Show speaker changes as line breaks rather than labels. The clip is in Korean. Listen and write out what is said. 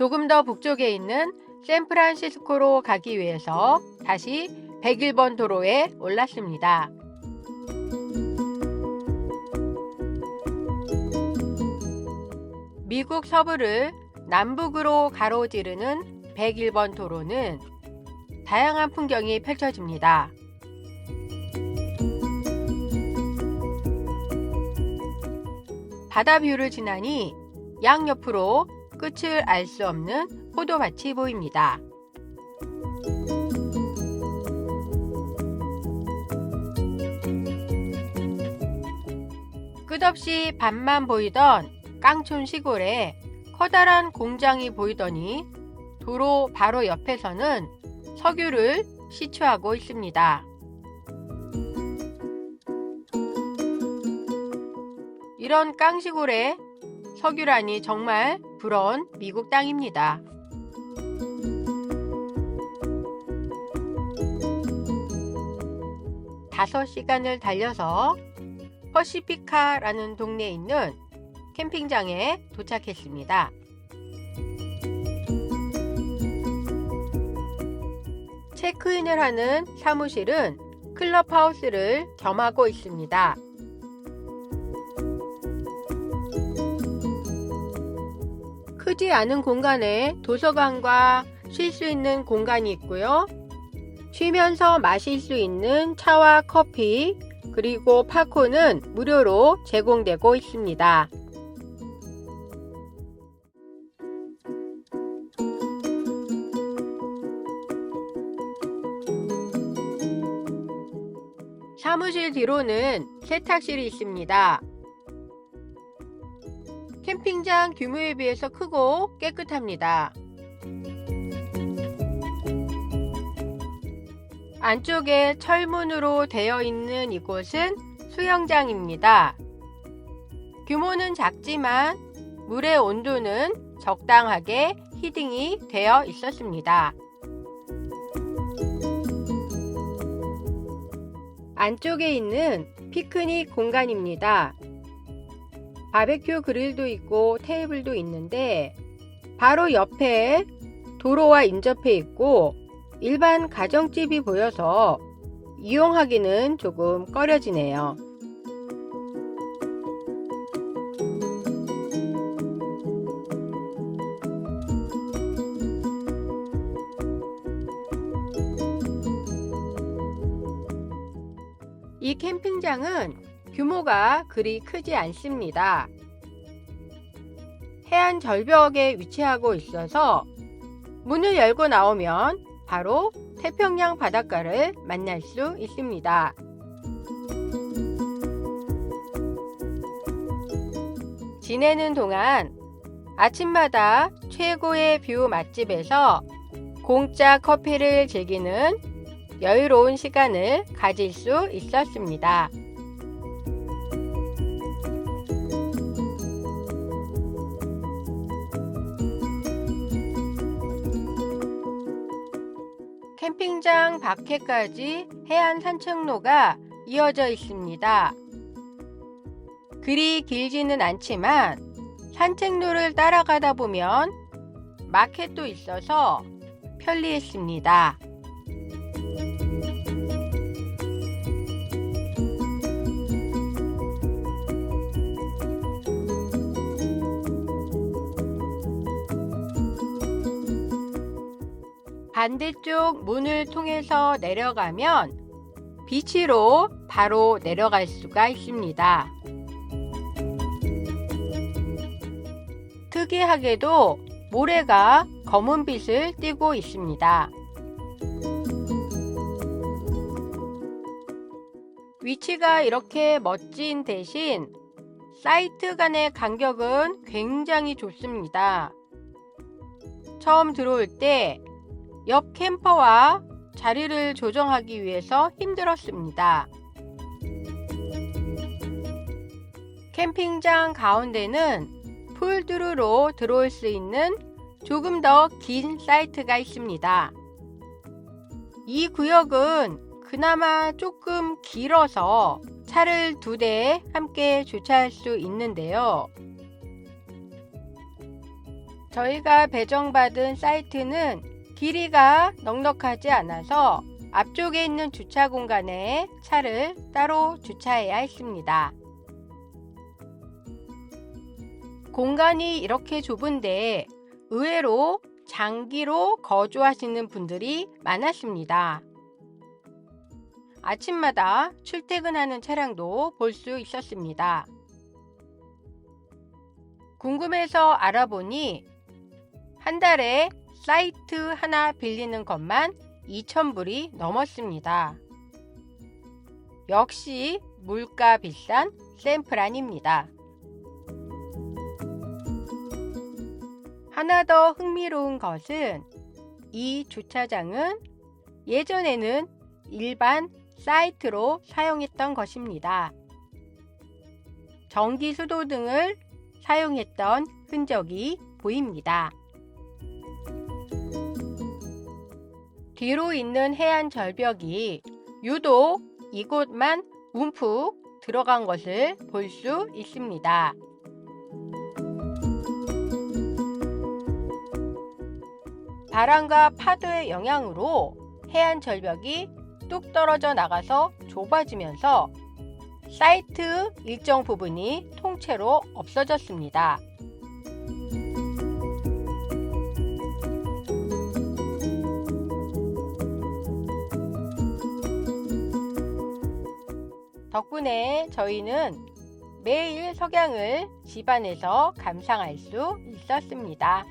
조금 더 북쪽에 있는 샌프란시스코로 가기 위해서 다시 101번 도로에 올랐습니다. 미국 서부를 남북으로 가로지르는 101번 도로는 다양한 풍경이 펼쳐집니다. 바다 뷰를 지나니 양옆으로 끝을 알 수 없는 포도밭이 보입니다. 끝없이 밤만 보이던 깡촌 시골에 커다란 공장이 보이더니 도로 바로 옆에서는 석유를 시추하고 있습니다. 이런 깡시골에 석유라니 정말 부러운 미국 땅입니다. 다섯 시간을 달려서 퍼시피카라는 동네에 있는 캠핑장에 도착했습니다. 체크인을 하는 사무실은 클럽하우스를 겸하고 있습니다. 크지 않은 공간에 도서관과 쉴 수 있는 공간이 있고요. 쉬면서 마실 수 있는 차와 커피, 그리고 팝콘은 무료로 제공되고 있습니다. 사무실 뒤로는 세탁실이 있습니다. 캠핑장 규모에 비해서 크고 깨끗합니다. 안쪽에 철문으로 되어 있는 이곳은 수영장입니다. 규모는 작지만 물의 온도는 적당하게 히딩이 되어 있었습니다. 안쪽에 있는 피크닉 공간입니다. 바베큐 그릴도 있고 테이블도 있는데 바로 옆에 도로와 인접해 있고 일반 가정집이 보여서 이용하기는 조금 꺼려지네요. 이 캠핑장은 규모가 그리 크지 않습니다. 해안 절벽에 위치하고 있어서 문을 열고 나오면 바로 태평양 바닷가를 만날 수 있습니다. 지내는 동안 아침마다 최고의 뷰 맛집에서 공짜 커피를 즐기는 여유로운 시간을 가질 수 있었습니다. 캠핑장 밖에까지 해안 산책로가 이어져 있습니다. 그리 길지는 않지만 산책로를 따라가다 보면 마켓도 있어서 편리했습니다. 반대쪽 문을 통해서 내려가면 비치로 바로 내려갈 수가 있습니다. 특이하게도 모래가 검은 빛을 띠고 있습니다. 위치가 이렇게 멋진 대신 사이트 간의 간격은 굉장히 좁습니다. 처음 들어올 때 옆 캠퍼와 자리를 조정하기 위해서 힘들었습니다. 캠핑장 가운데는 풀두루로 들어올 수 있는 조금 더 긴 사이트가 있습니다. 이 구역은 그나마 조금 길어서 차를 두 대 함께 주차할 수 있는데요. 저희가 배정받은 사이트는 길이가 넉넉하지 않아서 앞쪽에 있는 주차 공간에 차를 따로 주차해야 했습니다. 공간이 이렇게 좁은데 의외로 장기로 거주하시는 분들이 많았습니다. 아침마다 출퇴근하는 차량도 볼 수 있었습니다. 궁금해서 알아보니 한 달에 사이트 하나 빌리는 것만 2,000불이 넘었습니다. 역시 물가 비싼 샘플안입니다. 하나 더 흥미로운 것은 이 주차장은 예전에는 일반 사이트로 사용했던 것입니다. 전기 수도 등을 사용했던 흔적이 보입니다. 뒤로 있는 해안 절벽이 유독 이곳만 움푹 들어간 것을 볼 수 있습니다. 바람과 파도의 영향으로 해안 절벽이 뚝 떨어져 나가서 좁아지면서 사이트 일정 부분이 통째로 없어졌습니다. 덕분에 저희는 매일 석양을 집안에서 감상할 수 있었습니다.